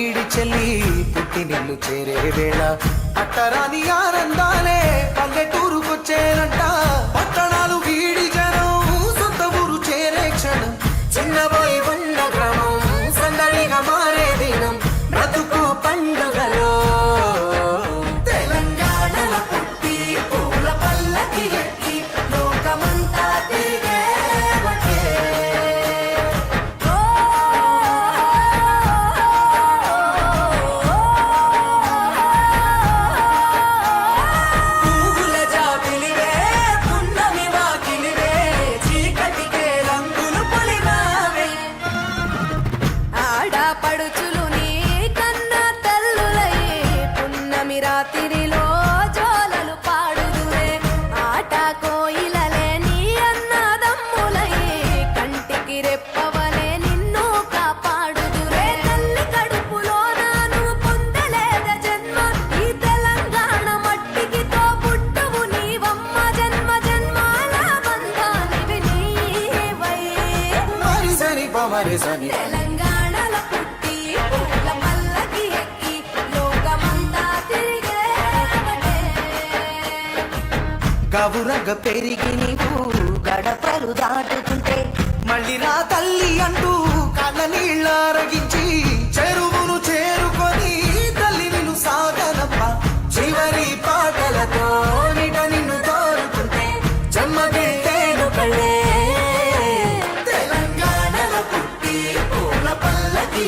వీడి చెల్లి పుట్టి నిన్ను చేరే వేళ. అట్టరాని ఆనందాలే పల్లెటూరుకొచ్చేనంట నవ్వురగ పెరిగి నీవు గడపలు దాటుకుంటే మళ్ళీ రా తల్లి అంటూ కళ్ళ నీళ్ళారగించి చెరువును చేరుకొని తల్లి నిన్ను సాగనప్ప చివరి పాటలతో నిట నిన్ను తోరుకుంటే జన్మదిట్టేను కళ్ళే. తెలంగాణలో పుట్టి పూల పల్లకి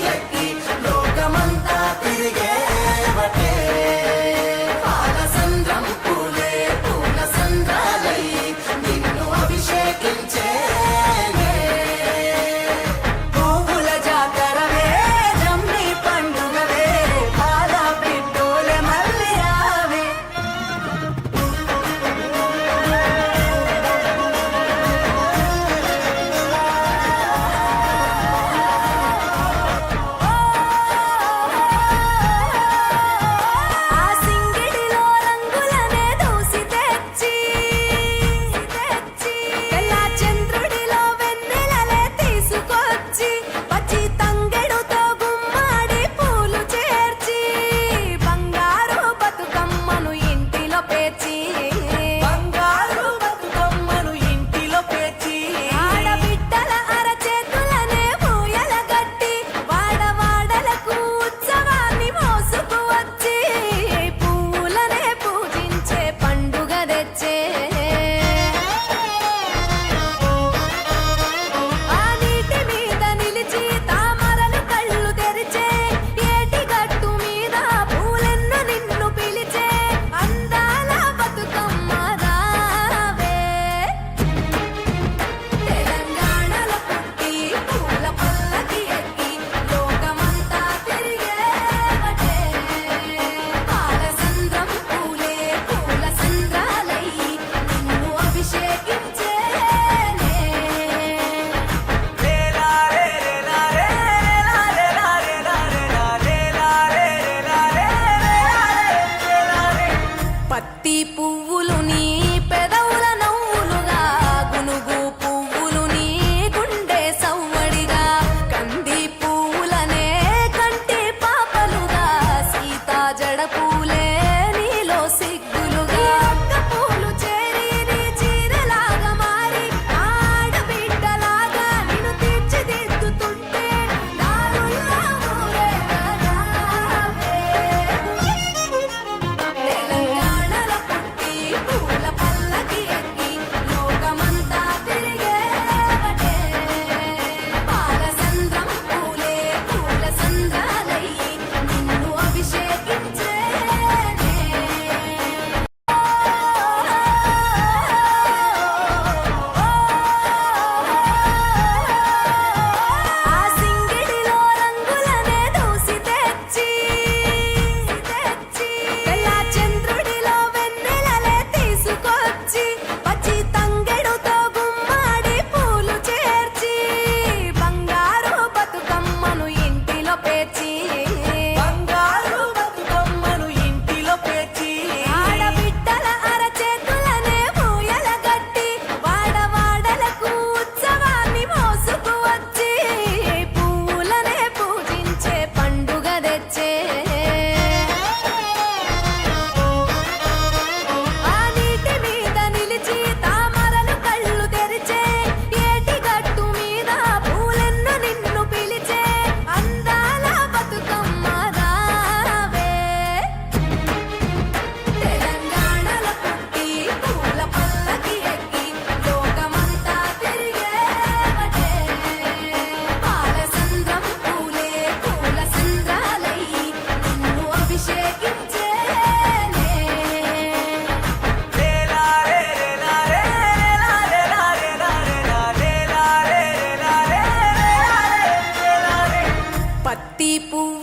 people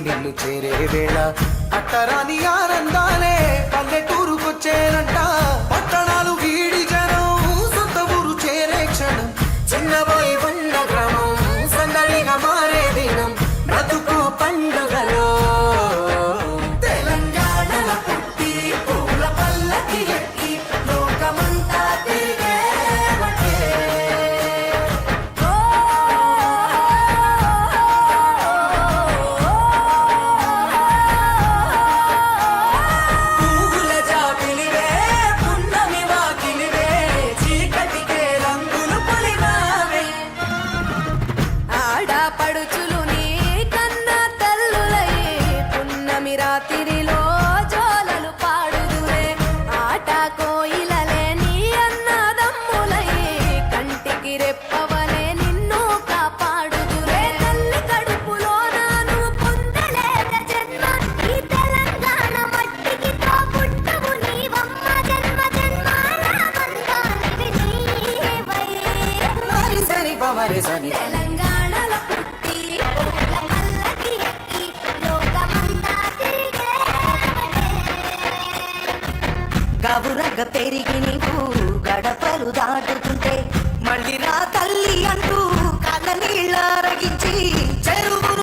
నిన్ను చేరే వేళ అట్టరాని ఆనందాలే పల్లెటూరు బాగా పెరిగి నీవు గడపలు దాటుతుంటే మళ్ళీ రా తల్లి అంటూ కళ్ళ నీళ్ళ చెరువు